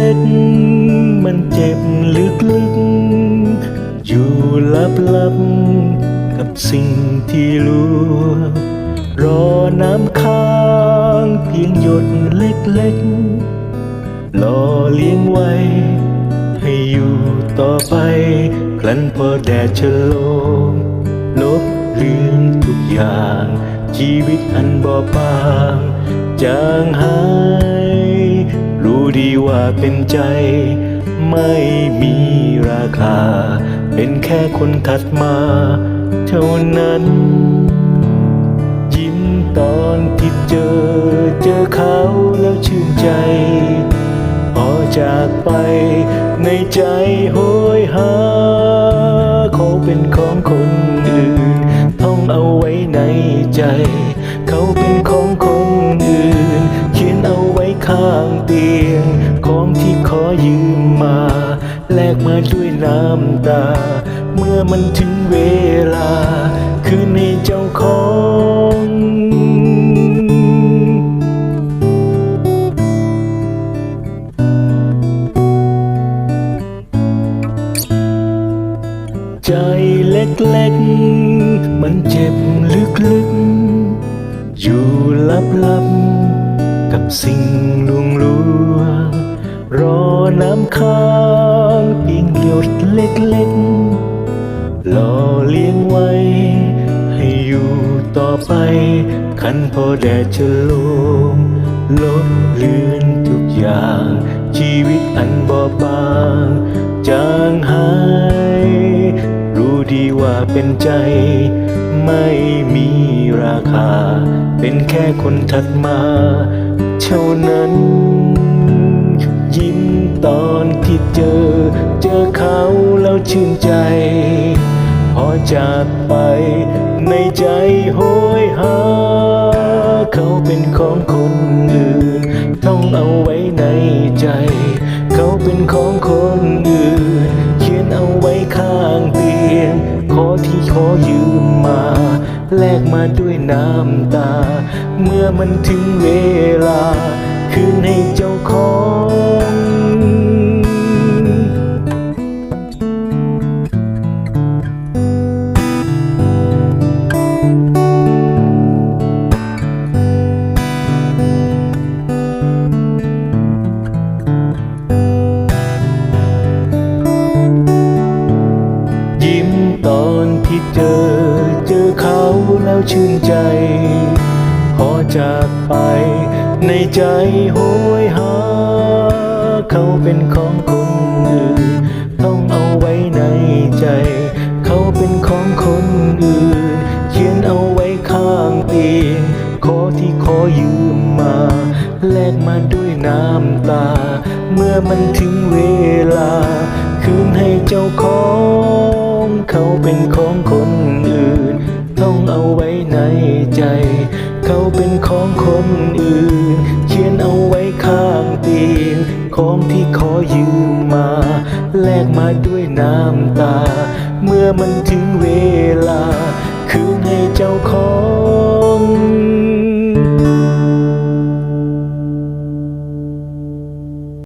ล็กๆ มันเจ็บลึกๆ อยู่ลับๆ กับสิ่งที่ลวงรอน้ำค้างเพียงหยดเล็กๆรอเลี้ยงไว้ ให้อยู่ต่อไป ครั้นพอแดดฉลมลบเลือนทุกอย่าง ชีวิตอันบอบบางจางหาย ดีว่าเป็นใจ ไม่มีราคา เป็นแค่คนถัดมา เท่านั้น ยิ้มตอนที่เจอ เจอเขาแล้วชื่นใจ พอจากไปในใจโหยหา เขาเป็นของคนอื่น ท่องเอาไว้ในใจ เขาเป็นของคนอื่น เขียนเอาไว้ข้าง น้ำตา เมื่อมันถึงเวลา คืนให้เจ้าของใจเล็กๆ มันเจ็บลึกๆ อยู่ลับๆ กับสิ่งลวงลวง รอน้ำค้างเพียงหยดเล็กๆรอเลี้ยงไว้ ให้อยู่ต่อไป คันพอแดดจะลงลบเลือนทุกอย่าง ชีวิตอันบอบบางจางหาย รู้ดีว่าเป็นใจ ไม่มีราคา เป็นแค่คนถัดมา เท่านั้น ชื่นใจ พอจากไปในใจโหยหา เขาเป็นของคนอื่น ต้องเอาไว้ในใจ เขาเป็นของคนอื่น เขียนเอาไว้ข้างเตียง ขอที่ขอยืมมา แลกมาด้วยน้ำตา เมื่อมันถึงเวลา เจอ เจอเขาแล้วชื่นใจ พอจากไปในใจโหยหา เขาเป็นของคนอื่น ต้องเอาไว้ในใจ เขาเป็นของคนอื่น เขียนเอาไว้ข้างเตียงขอที่ขอยืมมา แลกมาด้วยน้ำตา เมื่อมันถึงเวลา คืนให้เจ้าของ เขาเป็นของคนอื่น ต้องเอาไว้ในใจ เขาเป็นของคนอื่น เขียนเอาไว้ข้างเตียง ของที่ขอยืมมา แลกมาด้วยน้ำตา เมื่อมันถึงเวลา